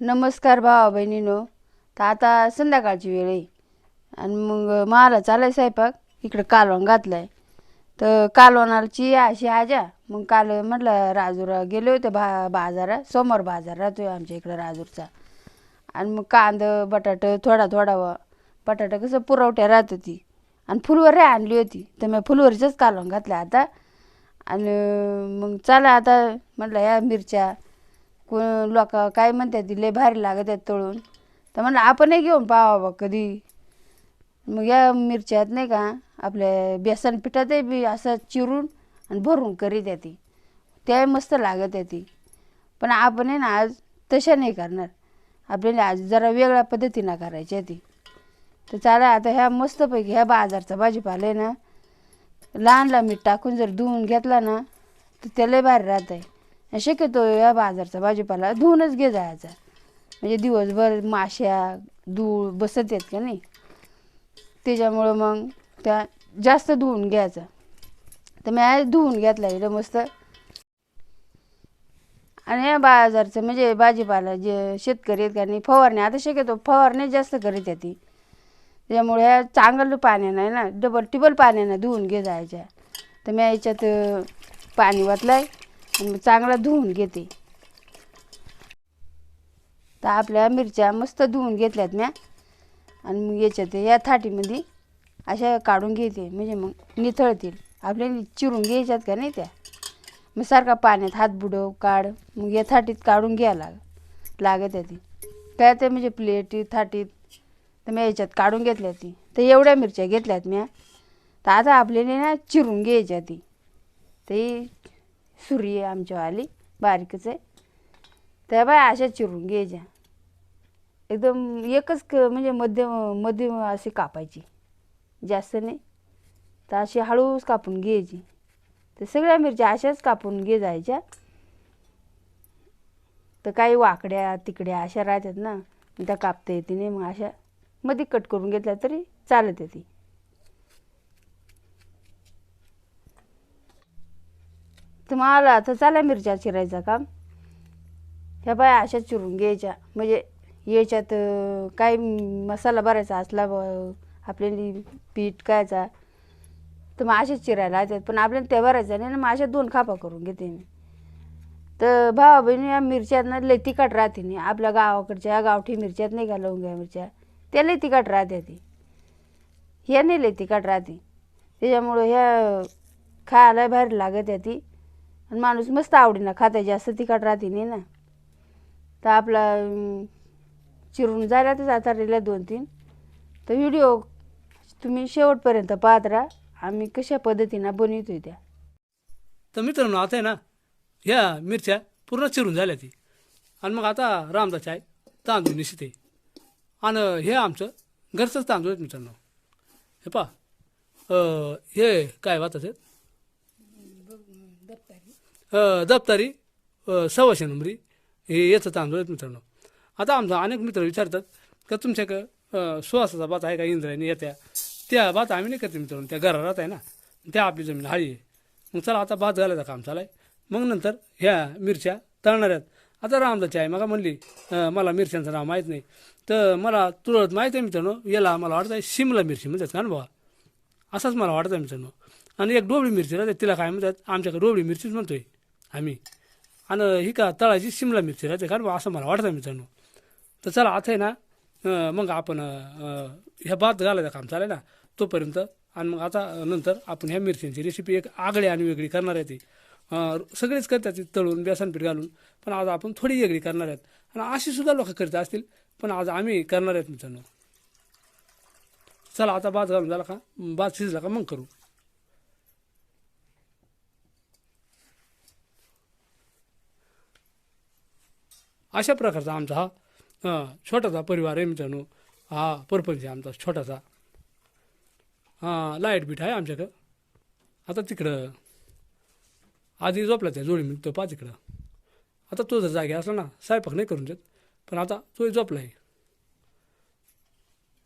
नमस्कार भावा बहिणीनो. तर आता संध्याकाळची वेळ आहे. आणि मग मला चालाय स्वयंपाक. इकडं कालवण आहे तर कालवणाची अशी आजा मग काल म्हटलं राजूरा गेले होते बा बाजारात समोर बाजार राहतोय आमच्या इकडं राजूरचा. आणि मग कांदं बटाटं थोडा थोडा व बटाटा कसं पुरवठ्या राहत होती. आणि फुलवरही आणली होती. तर मी फुलवरीचंच कालवण घातलं आता. आणि मग चला आता म्हटलं या मिरच्या कोण लोक काय म्हणतात ती लय भारी लागत आहेत तळून. तर म्हणलं आपणही घेऊन पाहावा बा कधी. मग या मिरच्यात नाही का आपल्या बेसन पिठातही बी असं चिरून आणि भरून करीत आहे ती. त्या मस्त लागत आहे ती. पण आपण आहे ना आज तशा नाही करणार. आपल्याला आज जरा वेगळ्या पद्धतीनं करायची आहे ती. तर चाला आता ह्या मस्तपैकी ह्या बाजारचा भाजीपाला आहे ना लहान लहान मीठ टाकून जर धुवून घेतला ना तर त्याला भारी राहत आहे शक्यतो या बाजारचा भाजीपाला धुवूनच घे जायचा. म्हणजे दिवसभर माश्या धूळ बसत आहेत का नाही? त्याच्यामुळं मग त्या जास्त धुवून घ्यायचा. तर मी आज धुवून घेतला इकडं मस्त. आणि या बाजारचं म्हणजे भाजीपाला जे शेतकरी आहेत का नाही फवारणी आता शक्यतो फवारणी जास्त करीत आहे ती. त्याच्यामुळे ह्या चांगलं पाण्यानं आहे ना डबल टिबल पाण्यानं धुवून घे जायच्या. तर मी याच्यात पाणी वाटलंय आहे चांगला धुवून घेते. तर आपल्या मिरच्या मस्त धुवून घेतल्यात म्या. आणि मग याच्यात या थाटीमध्ये अशा काढून घेते. म्हणजे मग निथळतील. आपल्याला चिरून घ्यायच्यात का नाही त्या? मग सारखा पाण्यात हात बुडव काढ. मग या थाटीत काढून घ्या लाग लागत आहे ती. काय ते म्हणजे प्लेटी थाटीत तर मी याच्यात काढून घेतल्या ती. तर एवढ्या मिरच्या घेतल्यात म्या. तर आता आपल्याला ना चिरून घ्यायच्या ती. ते सुरी आहे आमच्यावाली बारीकच आहे. त्या बाय अशा चिरून घ्यायच्या. एकदम एकच क म्हणजे मध्यम मध्यम अशी कापायची. जास्त नाही. तर अशी हळूच कापून घ्यायची. तर सगळ्या मिरच्या अशाच कापून घे जायच्या. तर काही वाकड्या तिकड्या अशा राहतात ना. त्या कापता येते नाही. मग अशा मध्ये कट करून घेतल्या तरी चालत येते. तर मला आता चाला मिरच्या चिरायचा काम ह्या बाया अशा चिरून घ्यायच्या. म्हणजे याच्यात काय मसाला भरायचा असला आपल्याला पीठ कायचा तर मग असेच चिरायला येतात पण आपल्याला त्या भरायचा नाही ना मग अशा दोन खापा करून घेते मी. तर भावा बहिणी या मिरच्यात ना लय तिखट राहते नाही. आपल्या गावाकडच्या या गावठी मिरच्यात नाही का लवंग्या मिरच्या? त्या लय तिखट राहते ती. ह्या नाही लय तिखट राहते. त्याच्यामुळं ह्या खायला भारी लागत आहे ती. आणि माणूस मस्त आवडीनं खाते जास्त तिखट राहते नाही ना. तर आपला चिरून जायला तर आता राहिल्या दोन तीन. तर व्हिडिओ तुम्ही शेवटपर्यंत पाहत राहा. आम्ही कशा पद्धतीनं बनवतो त्या. तर मित्रांनो आता आहे ना ह्या मिरच्या पूर्ण चिरून झाल्या ती. आणि मग आता रामदास आहे तांदूळ निशिते आणि हे आमचं घरचंच तांदूळ आहेत मित्रांनो. हे पा हे काय वाटत आहेत? दप्तारी. सव्वाशे नंबरी. हे याचं तांदूळ आहेत मित्रांनो. आता आमचा अनेक मित्र विचारतात का तुमच्याकडं सुवासाचा सुहासाचा भात आहे का इंद्रायणी येत्या? त्या भात आम्ही नाही करते मित्रांनो. त्या घरात आहे ना. त्या आपली जमीन हाळी आहे. मग चला आता भात घालायचा काम चालाय मग नंतर ह्या मिरच्या तळणार आहेत. आता रामदाची आहे मग म्हणली मला मिरच्यांचं नाव माहीत नाही. तर मला तुरळत माहीत आहे मित्रांनो याला मला वाटतं आहे शिमला मिरची म्हणतात का ना बाबा असंच मला वाटतं आहे मित्रांनो. आणि एक डोबळी मिरची राहते तिला काय म्हणतात आमच्याकडे डोबळी मिरचीच म्हणतोय आम्ही. आणि ही का तळाची शिमला मिरची राहते का? असं मला वाटतं आहे मित्रांनो. तर चला आता आहे ना मग आपण ह्या भात घालायचं काम चालेल ना तोपर्यंत आणि मग आता नंतर आपण ह्या मिरच्यांची रेसिपी एक आगळी आणि वेगळी करणार आहे ती. सगळेच करतात ती तळून बेसनपीठ घालून पण आज आपण थोडी वेगळी करणार आहेत. आणि अशी सुद्धा लोक करत असतील पण आज आम्ही करणार आहेत मित्रांनो. चला आता भात घालून झाला का? भात शिजला का? मग करू. अशा प्रकारचा आमचा हा छोटासा परिवार आहे मित्रांनो. हा परपंच आहे आमचा छोटासा. हां लाइट बीट आहे आमच्याकडं. आता तिकडं आधी झोपला त्या जोडी मिळतो पा तिकडं. आता तो जर जागे असला ना स्वयंपाक नाही करून देत. पण आता तोही झोपला आहे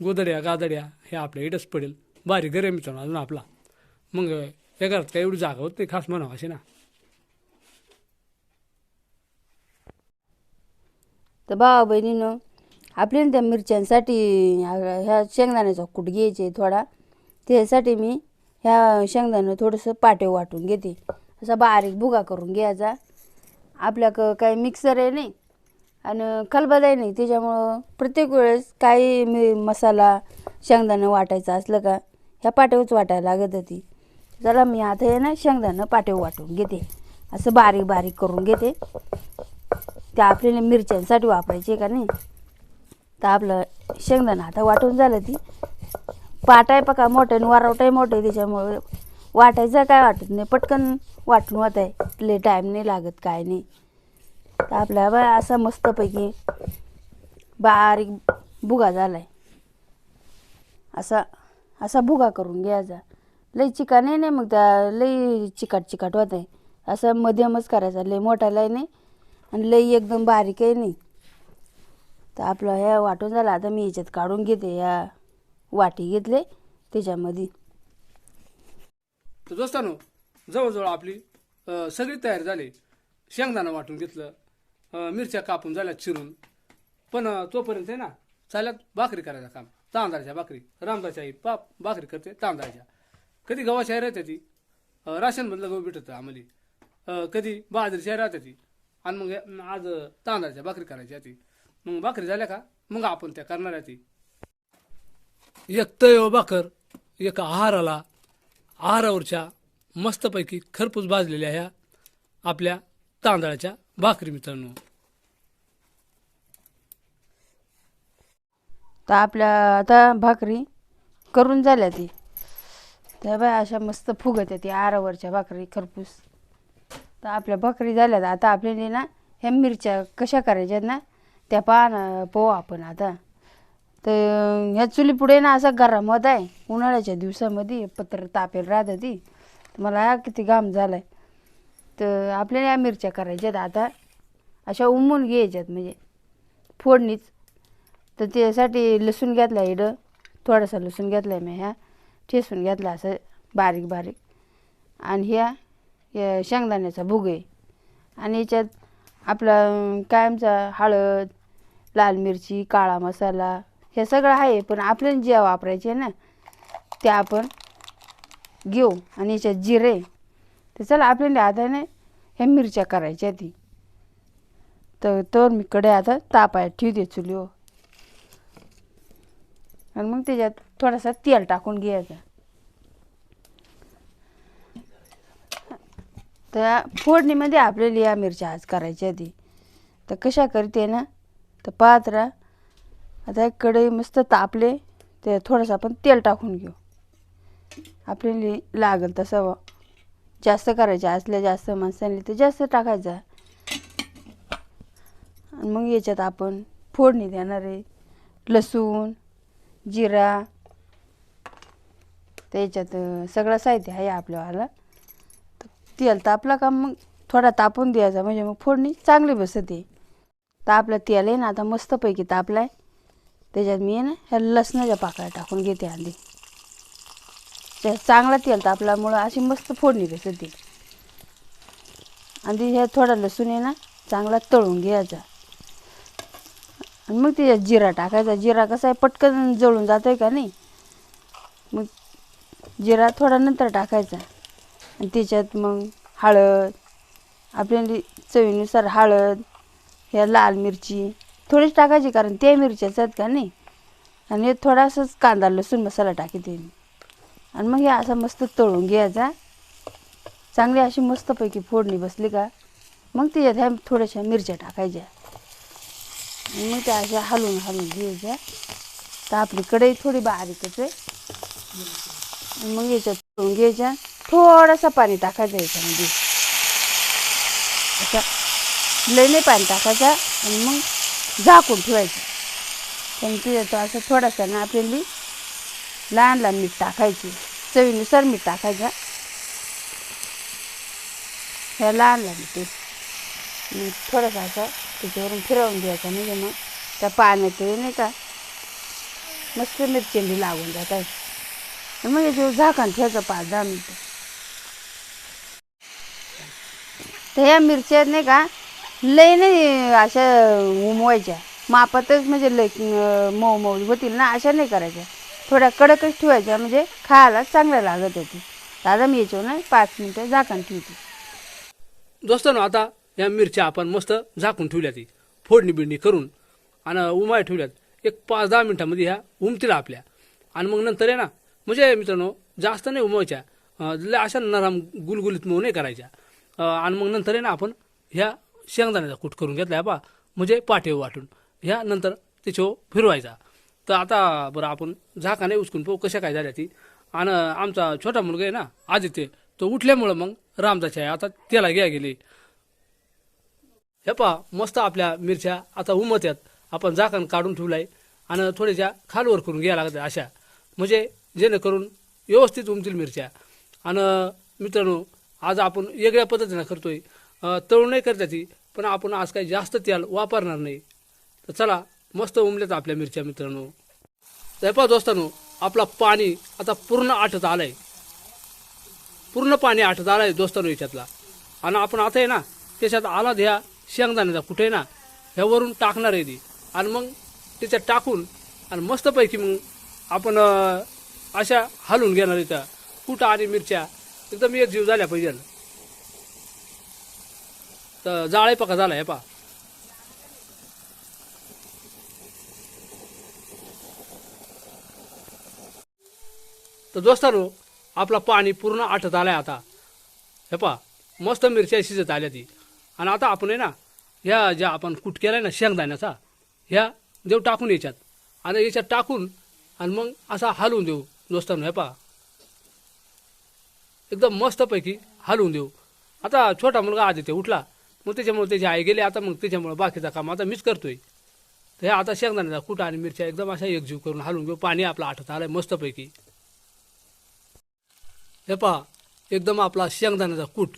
गोदड्या गादड्या हे आपल्या इडच पडेल. बारीक घर आहे मित्रांनो अजून आपला. मग या घरात काही एवढी जागा होत नाही खास म्हणावं असे ना. तर भावा बहिणीनं आपल्या त्या मिरच्यांसाठी ह्या ह्या शेंगदाण्याचा कूट घ्यायचे थोडा. त्यासाठी मी ह्या शेंगदाणं थोडंसं पाटे वाटून घेते. असा बारीक भुगा करून घ्यायचा. आपल्याक काही मिक्सर आहे नाही आणि खलबदाही नाही त्याच्यामुळं प्रत्येक वेळेस काही मी मसाला शेंगदाणं वाटायचं असलं का ह्या पाट्यावरच वाटायला लागत होती. चला मी आता आहे ना शेंगदाणं पाट्यावर वाटून घेते. असं बारीक बारीक करून घेते. ते आपल्याला मिरच्यांसाठी वापरायचे का नाही? तर आपलं शेंगदाणं आता वाटून झालं ती. पाट आहे पका मोठं आणि वारवटाय मोठं आहे त्याच्यामुळे वाटायचं काय वाटत नाही. पटकन वाटून होत आहे. लय टाईम नाही लागत काय नाही. तर आपल्या बा असा मस्तपैकी बारीक भुगा झाला आहे असा असा भुगा करून घ्यायचा. लई चिका नाही नाही मग त्या लई चिकाट चिकाट होत आहे. असं मध्यमच करायचा. लई लय नाही. आणि लई एकदम बारीकही नाही तर आपलं ह्या वाटून झालं. आता मी याच्यात काढून घेते. या वाटी घेतले त्याच्यामध्ये. तर दोस्तानो जवळजवळ आपली अ, सगळी तयार झाली. शेंगदाणा वाटून घेतलं. अ, मिरच्या कापून झाल्या चिरून. पण अ, तोपर्यंत आहे ना चालत भाकरी करायचं काम. तांदळाच्या भाकरी. रामदाच्या आई पाप भाकरी करते तांदळाच्या. कधी गव्हाच्या राहते ती? अ, राशनमधलं गहू भेटतं आम्हाला. अ, कधी बाजरीच्या राहते ती? आणि मग हे- आज तांदळाच्या भाकरी करायची ती मग भाकरी झाल्या का? मग आपण त्या करणार ती एक तयो भाकर एक आहाराला आहारावरच्या मस्तपैकी खरपूस भाजलेल्या ह्या आपल्या तांदळाच्या भाकरी मित्रांनो. तर आपल्या आता भाकरी करून झाल्या ती. त्या बाय अशा मस्त फुगत ती आरावरच्या भाकरी खरपूस. तर आपल्या बकरी झाल्यात. आता आपल्याला ना ह्या मिरच्या कशा करायच्यात ना त्या पाहा ना आपण आता. तर ह्या चुलीपुढे ना असं गरम होत आहे. उन्हाळ्याच्या दिवसामध्ये पत्र तापेल राहत ती. मला किती घाम झाला आहे तर आपल्याला या मिरच्या करायच्यात आता. अशा उमून घ्यायच्यात म्हणजे फोडणीच. तर त्यासाठी लसूण घेतला इडं. थोडासा लसूण घेतला आहे मी ह्या. ठेसून घेतला असं बारीक बारीक. आणि ह्या या शेंगदाण्याचा भुग आहे. आणि याच्यात आपला कायमचा हळद लाल मिरची काळा मसाला हे सगळं आहे पण आपल्याला जे वापरायचे आहे ना ते आपण घेऊ. आणि याच्यात जिरे तर चला आपल्याला आता ना ह्या मिरच्या करायच्या ती तर तर मी कडे आता तापाय ठेवते चुलीवर. आणि मग त्याच्यात थोडासा तेल टाकून घ्यायचा. तर फोडणीमध्ये आपल्याला या मिरच्या आज करायच्या आधी. तर कशा करते ना तर पाहत राहा. आता एक कढई मस्त तापले ते थोडंसं आपण तेल टाकून घेऊ. आपल्याला लागेल तसं जास्त करायचं असल्या जास्त माणसांनी तर जास्त टाकायचं. आणि मग याच्यात आपण फोडणी देणार आहे. लसूण जिरा. त्याच्यात सगळं साहित्य आहे आपल्यावाला. तेल तापलं का मग थोडा तापून द्यायचा. म्हणजे मग फोडणी चांगली बसते. तर आपलं तेल आहे ना आता मस्तपैकी तापलाय. आहे त्याच्यात मी ना ह्या लसणाच्या पाकळ्या टाकून घेते आधी. त्या चांगला तेल तापल्यामुळं अशी मस्त फोडणी बसते. आणि ह्या थोडा लसूण आहे ना चांगला तळून घ्यायचा. आणि मग त्याच्यात जिरा टाकायचा. जिरा कसा आहे पटकन जळून जातो आहे का नाही? मग जिरा थोडा नंतर टाकायचा. आणि त्याच्यात मग हळद आपल्याला चवीनुसार हळद ह्या लाल मिरची थोडीच टाकायची कारण त्या मिरच्याच आहेत का नाही? आणि हे थोडासाच कांदा लसूण मसाला टाकते आणि मग हे असा मस्त तळून घ्यायचा. चांगली अशी मस्तपैकी फोडणी बसली का? मग त्याच्यात ह्या थोड्याशा मिरच्या टाकायच्या. आणि मग त्या अशा हलवून हलवून घ्यायच्या. तर आपली कढई थोडी बारीकच आहे मग याच्यात तळून घ्यायच्या. थोडंसं पाणी टाकायचं याच्यामध्ये म्हणजे. असं लय नाही पाणी टाकायचं आणि मग झाकून ठेवायचं. पण त्याच्यात असं थोडासा ना आपल्याला लहान लहान मीठ टाकायची. चवीनुसार मीठ टाकायचं. ह्या लहान लहान ते थोडंसं असं त्याच्यावरून फिरवून द्यायचं म्हणजे मग त्या पाण्यात नाही का मस्त मिरचेंडी लागून जात आहे मग याच्यावर झाकण ठेवायचं पाच दहा मिनटं. तर ह्या मिरच्या नाही का लय नाही अशा उमवायच्या. मापातच म्हणजे लय मऊ मऊ होतील ना अशा नाही करायच्या. थोड्या कडकच ठेवायच्या म्हणजे खायला चांगल्या लागत होती. दादा मी याच्यावर ना पाच मिनटं झाकण ठेवते. दोस्तांनो आता या मिरच्या आपण मस्त झाकून ठेवल्या ती फोडणी बिडणी करून आणि उमाय ठेवल्यात. एक पाच दहा मिनिटामध्ये ह्या उमतील आपल्या. आणि मग नंतर आहे ना म्हणजे मित्रांनो जास्त नाही उमवायच्या. लय अशा नरम गुलगुलीत मऊ नाही करायच्या. आणि मग नंतर आहे ना आपण ह्या शेंगदाण्याचा कूट करून घेतला बा म्हणजे पाठीव वाटून. ह्या नंतर त्याच्यावर फिरवायचा. तर आता बरं आपण झाकाने उचकून पाहू कशा काय झाल्या ती. आणि आमचा छोटा मुलगा आहे ना आदित्य तो उठल्यामुळं मग रामदाची आहे आता त्याला घ्या गेली. हे पहा मस्त आपल्या मिरच्या आता उमत्यात आपण झाकण काढून ठेवलाय आणि थोड्याशा खालवर करून घ्यायला लागतात अशा. म्हणजे जेणेकरून व्यवस्थित उमतील मिरच्या. आणि मित्रांनो आज आपण वेगळ्या पद्धतीनं करतोय. तळू तळून नाही करताची पण आपण आज काही जास्त तेल वापरणार नाही. तर चला मस्त उमल्यात आपल्या मिरच्या मित्रांनो. तर दोस्तांनो आपला पाणी आता पूर्ण आटत आलंय. पूर्ण पाणी आटत आलंय दोस्तांनो याच्यातला. आणि आपण आता आहे ना त्याच्यात आला ह्या शेंगदाण्याचा कुठे ना ह्यावरून टाकणार आहे ती. आणि मग त्याच्यात टाकून आणि मस्तपैकी मग आपण अशा हलवून घेणार इथं कुठं आणि मिरच्या एकदम एक जीव झाल्या पाहिजे. तर जाळे पका झाला हे पा तर दोस्तानो आपला पाणी पूर्ण आटत आलाय आता. हे पा मस्त मिरच्या शिजत आल्या ती. आणि आता आपण आहे ना ह्या ज्या आपण कुट केलाय ना शेंगदाण्याचा ह्या देऊ टाकून याच्यात. आणि याच्यात टाकून आणि मग असा हलवून देऊ दोस्तांनो हे पा एकदम मस्तपैकी हलवून देऊ. आता छोटा मुलगा आदित्य उठला. मग त्याच्यामुळे त्याची आई गेली. आता मग त्याच्यामुळे बाकीचा काम आता मीच करतोय. तर हे आता शेंगदाण्याचा कुटा आणि मिरच्या एकदम अशा एकजीव करून हलवून घेऊ. पाणी आपलं आठत आलंय मस्तपैकी. हे पहा एकदम आपला शेंगदाण्याचा कूट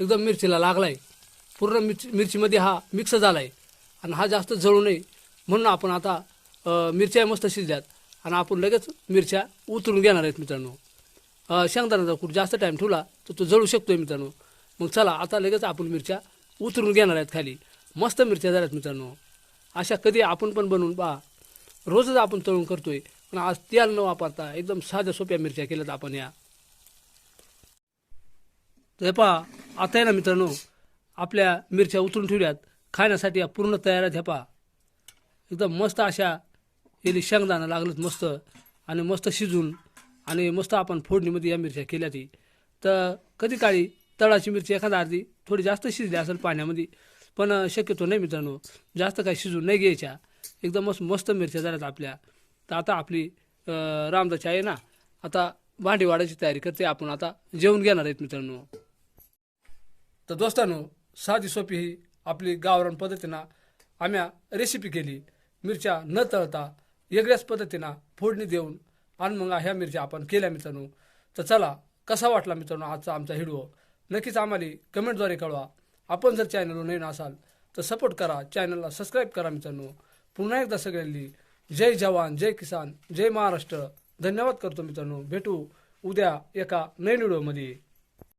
एकदम मिरचीला लागलाय. पूर्ण मिरची मिरचीमध्ये हा मिक्स झालाय. आणि हा जास्त जळू नये म्हणून आपण आता मिरच्या मस्त शिजल्यात. आणि आपण लगेच मिरच्या उतरून घेणार आहेत मित्रांनो. शेंगदाण्याचा कूट जास्त टाईम ठेवला तर तो जळू शकतो आहे मित्रांनो. मग चला आता लगेच आपण मिरच्या उतरून घेणार आहेत खाली. मस्त मिरच्या झाल्यात मित्रांनो. अशा कधी आपण पण बनवून पहा. रोजच आपण तळून करतो आहे पण आज तेल न वापरता एकदम साध्या सोप्या मिरच्या केल्यात आपण या. तर पहा आता आहे ना मित्रांनो आपल्या मिरच्या उतरून ठेवल्यात. खाण्यासाठी या पूर्ण तयार आहेत हे पहा. एकदम मस्त अशा गेली शेंगदाणा लागलं मस्त आणि मस्त शिजून आणि मस्त आपण फोडणीमध्ये या मिरच्या केल्या ती. तर कधी काळी तळाची मिरची एखादा अर्धी थोडी जास्त शिजली असेल पाण्यामध्ये पण शक्यतो नाही मित्रांनो. जास्त काही शिजून नाही घ्यायच्या. एकदम मस्त मस्त मिरच्या झाल्यात आपल्या. तर आता आपली रामदाची आहे ना आता भांडी वाढायची तयारी करते. आपण आता जेवण घेणार आहेत मित्रांनो. तर दोस्तांनो साधी सोपी ही आपली गावरान पद्धतीनं आम्ही रेसिपी केली. मिरच्या न तळता वेगळ्याच पद्धतीनं फोडणी देऊन आणि मग ह्या मिरच्या आपण केल्या मित्रांनो. तर चला कसा वाटला मित्रांनो आजचा आमचा व्हिडिओ नक्कीच आम्हाला कमेंटद्वारे कळवा. आपण जर चॅनलवर नवीन असाल तर सपोर्ट करा. चॅनलला सबस्क्राईब करा मित्रांनो. पुन्हा एकदा सगळ्यांनी जय जवान जय किसान जय महाराष्ट्र. धन्यवाद करतो मित्रांनो. भेटू उद्या एका नवीन व्हिडिओमध्ये.